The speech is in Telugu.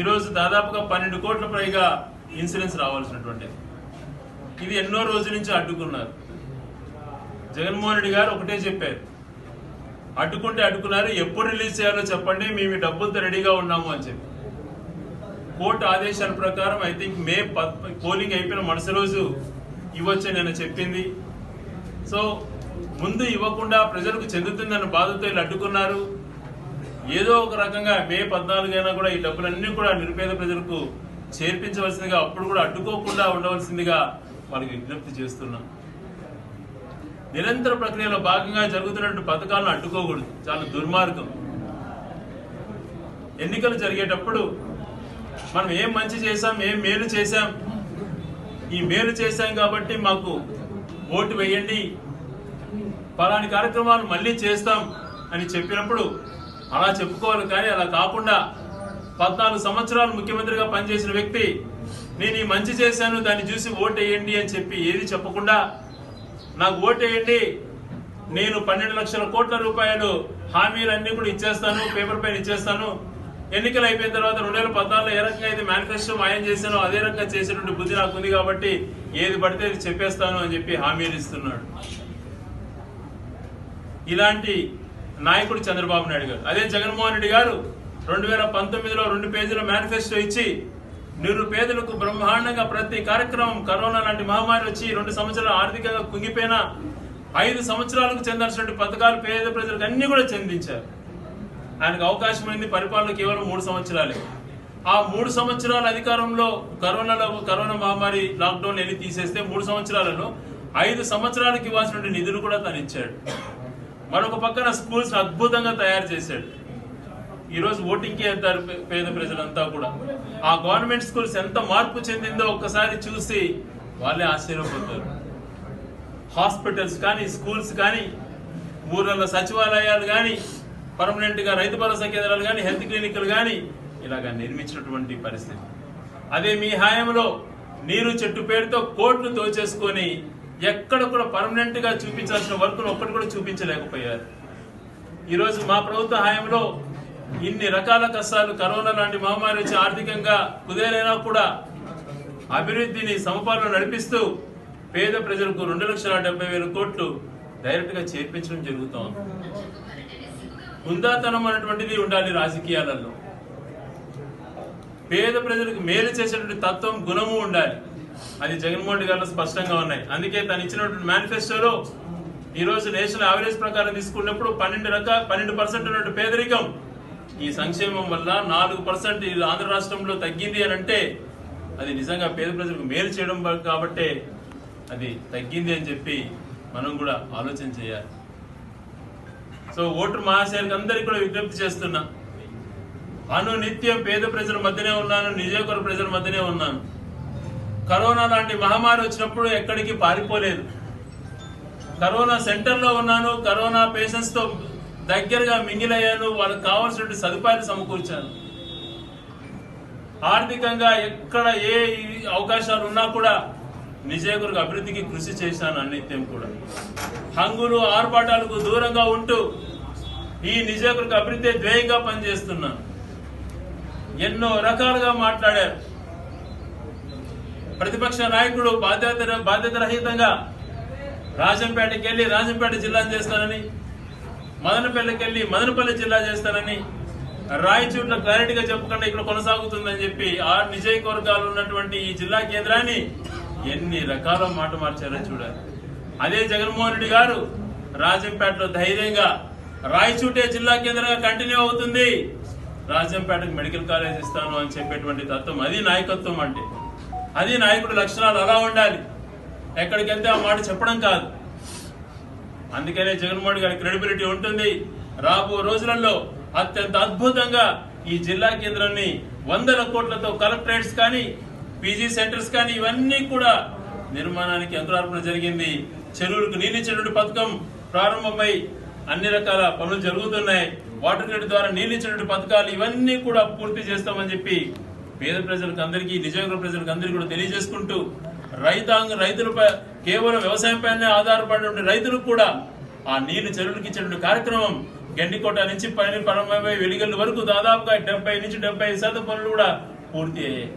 ఈరోజు దాదాపుగా పన్నెండు కోట్ల పైగా ఇన్సూరెన్స్ రావాల్సినటువంటిది. ఇది ఎన్నో రోజుల నుంచి అడ్డుకున్నారు. జగన్మోహన్ రెడ్డి గారు ఒకటే చెప్పారు. అడ్డుకుంటే అడ్డుకున్నారు ఎప్పుడు రిలీజ్ చేయాలో చెప్పండి మేము డబ్బులతో రెడీగా ఉన్నాము అని చెప్పి. కోర్టు ఆదేశాల ప్రకారం ఐ థింక్ మే పోలింగ్ అయిపోయిన మరుసటి రోజు ఇవ్వచ్చని నేను చెప్పింది. సో ముందు ఇవ్వకుండా ప్రజలకు చెందుతుందన్న బాధతో వీళ్ళు అడ్డుకున్నారు. ఏదో ఒక రకంగా మే పద్నాలుగైనా కూడా ఈ డబ్బులన్నీ కూడా నిరుపేద ప్రజలకు చేర్పించవలసిందిగా అప్పుడు కూడా అడ్డుకోకుండా ఉండవలసిందిగా వాళ్ళకి విజ్ఞప్తి చేస్తున్నాం. నిరంతర ప్రక్రియలో భాగంగా జరుగుతున్నటువంటి పథకాలను అడ్డుకోకూడదు. చాలా దుర్మార్గం. ఎన్నికలు జరిగేటప్పుడు మనం ఏం మంచి చేశాం ఏం మేలు చేశాం? ఈ మేలు చేశాం కాబట్టి మాకు ఓటు వేయండి. పలాని కార్యక్రమాలు మళ్ళీ చేస్తాం అని చెప్పినప్పుడు అలా చెప్పుకోవాలి కానీ అలా కాకుండా పద్నాలుగు సంవత్సరాలు ముఖ్యమంత్రిగా పనిచేసిన వ్యక్తి నేను ఈ మంచి చేశాను దాన్ని చూసి ఓటేయండి వేయండి అని చెప్పి ఏది చెప్పకుండా నాకు ఓటేయండి వేయండి నేను పన్నెండు లక్షల కోట్ల రూపాయలు హామీలన్నీ కూడా ఇచ్చేస్తాను పేపర్ పైన ఇచ్చేస్తాను. ఎన్నికలు అయిపోయిన తర్వాత రెండు వేల పద్నాలుగులో ఏ రకంగా అయితే మేనిఫెస్టో మాయం చేశానో అదే రకంగా చేసేటువంటి బుద్ధి నాకు ఉంది కాబట్టి ఏది పడితే అది చెప్పేస్తాను అని చెప్పి హామీలు ఇస్తున్నాడు. ఇలాంటి నాయకుడు చంద్రబాబు నాయుడు గారు. అదే జగన్మోహన్ రెడ్డి గారు రెండు వేల పంతొమ్మిదిలో రెండు పేజీల మేనిఫెస్టో ఇచ్చి నిరుపేదలకు బ్రహ్మాండంగా ప్రతి కార్యక్రమం కరోనా లాంటి మహమ్మారి వచ్చి రెండు సంవత్సరాలు ఆర్థికంగా కుంగిపోయిన ఐదు సంవత్సరాలకు చెందాల్సినటువంటి పథకాలు పేద ప్రజలకు అన్ని కూడా చెందించారు. ఆయనకు అవకాశం అయింది పరిపాలన కేవలం మూడు సంవత్సరాలే. ఆ మూడు సంవత్సరాల అధికారంలో కరోనాలో కరోనా మహమ్మారి లాక్డౌన్ వెళ్ళి తీసేస్తే మూడు సంవత్సరాలలో ఐదు సంవత్సరాలకు ఇవ్వాల్సినటువంటి నిధులు కూడా తను ఇచ్చాడు. మరొక పక్కన స్కూల్స్ అద్భుతంగా తయారు చేశాడు. ఈరోజు ఓటింగ్కి వెళ్తారు పేద ప్రజలంతా కూడా. ఆ గవర్నమెంట్ స్కూల్స్ ఎంత మార్పు చెందిందో ఒక్కసారి చూసి వాళ్ళే ఆశ్చర్యపోతారు. హాస్పిటల్స్ కానీ స్కూల్స్ కానీ ఊర్లలో సచివాలయాలు కానీ పర్మనెంట్గా రైతు భరోసా కేంద్రాలు కానీ హెల్త్ క్లినిక్లు కానీ ఇలాగా నిర్మించినటువంటి పరిస్థితి. అదే మీ హాయంలో నీరు చెట్టు పేరుతో కోట్లు దోచేసుకొని ఎక్కడ కూడా పర్మనెంట్గా చూపించాల్సిన వర్కులు ఒక్కటి కూడా చూపించలేకపోయారు. ఈరోజు మా ప్రభుత్వ హయాంలో ఇన్ని రకాల కష్టాలు కరోనా లాంటి మహమ్మారి వచ్చి ఆర్థికంగా కుదేలైనా కూడా అభివృద్ధిని సమపాలన నడిపిస్తూ పేద ప్రజలకు రెండు లక్షల డెబ్బై వేల కోట్లు డైరెక్ట్గా చేర్పించడం జరుగుతోంది. హుందాతనం అనేటువంటిది ఉండాలి రాజకీయాలలో. పేద ప్రజలకు మేలు చేసేటువంటి తత్వం గుణము ఉండాలి. అది జగన్మోహన్ రెడ్డి గారిలో స్పష్టంగా ఉన్నాయి. అందుకే తను ఇచ్చినటువంటి మేనిఫెస్టోలో ఈ రోజు నేషనల్ యావరేజ్ ప్రకారం తీసుకున్నప్పుడు పన్నెండు రకాల పన్నెండు పర్సెంట్ ఉన్నట్టు పేదరికం. ఈ సంక్షేమం వల్ల నాలుగు పర్సెంట్ ఆంధ్ర రాష్ట్రంలో తగ్గింది అని అంటే అది నిజంగా పేద ప్రజలకు మేలు చేయడం కాబట్టే అది తగ్గింది అని చెప్పి మనం కూడా ఆలోచన చేయాలి. సో ఓటర్ మహాశయానికి అందరికీ కూడా విజ్ఞప్తి చేస్తున్నా. అను నిత్యం పేద ప్రజల మధ్యనే ఉన్నాను నిజోకర ప్రజల మధ్యనే ఉన్నాను. కరోనా లాంటి మహమ్మారి వచ్చినప్పుడు ఎక్కడికి పారిపోలేదు. కరోనా సెంటర్లో ఉన్నాను కరోనా పేషెంట్స్తో దగ్గరగా మింగిలయ్యాను వాళ్ళకి కావాల్సిన సదుపాయాలు సమకూర్చాను. ఆర్థికంగా ఎక్కడ ఏ అవకాశాలు ఉన్నా కూడా నిజయకులకు అభివృద్ధికి కృషి చేశాను అన్నిత్యం కూడా. హంగులు ఆర్భాటాలకు దూరంగా ఉంటూ ఈ నిజయకులకు అభివృద్ధి ధ్యేయంగా పనిచేస్తున్నాను. ఎన్నో రకాలుగా మాట్లాడారు. ప్రతిపక్ష నాయకుడు బాధ్యత బాధ్యత రహితంగా రాజంపేటకి వెళ్ళి రాజంపేట జిల్లాను చేస్తానని మదనపల్లికి వెళ్ళి మదనపల్లి జిల్లా చేస్తానని రాయచూట్ల క్లారిటీగా చెప్పకుండా ఇక్కడ కొనసాగుతుందని చెప్పి ఆ నిజయవర్గాలు ఉన్నటువంటి ఈ జిల్లా కేంద్రాన్ని ఎన్ని రకాల మాట మార్చారో చూడాలి. అదే జగన్మోహన్ రెడ్డి గారు రాజంపేటలో ధైర్యంగా రాయచూటే జిల్లా కేంద్రంగా కంటిన్యూ అవుతుంది. రాజంపేటకు మెడికల్ కాలేజ్ ఇస్తాను అని చెప్పేటువంటి తత్వం అది నాయకత్వం అంటే. అది నాయకుడి లక్షణాలు అలా ఉండాలి. ఎక్కడికి వెళ్తే ఆ మాట చెప్పడం కాదు. అందుకనే జగన్మోహన్ గారి క్రెడిబిలిటీ ఉంటుంది. రాబో రోజులలో అత్యంత అద్భుతంగా ఈ జిల్లా కేంద్రాన్ని వందల కోట్లతో కలెక్టరేట్స్ కానీ పీజీ సెంటర్స్ కానీ ఇవన్నీ కూడా నిర్మాణానికి అంకురార్పణ జరిగింది. చెరువులకు నీళ్ళిచ్చేటువంటి పథకం ప్రారంభమై అన్ని రకాల పనులు జరుగుతున్నాయి. వాటర్ గ్రిడ్ ద్వారా నీళ్ళిచ్చేటువంటి పథకాలు ఇవన్నీ కూడా పూర్తి చేస్తామని చెప్పి పేద ప్రజలకు అందరికీ నిజంగా ప్రజలకు అందరికీ కూడా తెలియజేసుకుంటూ రైతాంగ రైతులపై కేవలం వ్యవసాయం పైనే ఆధారపడిన రైతులకు కూడా ఆ నీళ్ళు చెరువులకు ఇచ్చేటువంటి కార్యక్రమం గండికోట నుంచి పని పరమై వెలిగల్ వరకు దాదాపుగా డెబ్బై నుంచి డెబ్బై శాతం పనులు కూడా పూర్తి అయ్యాయి.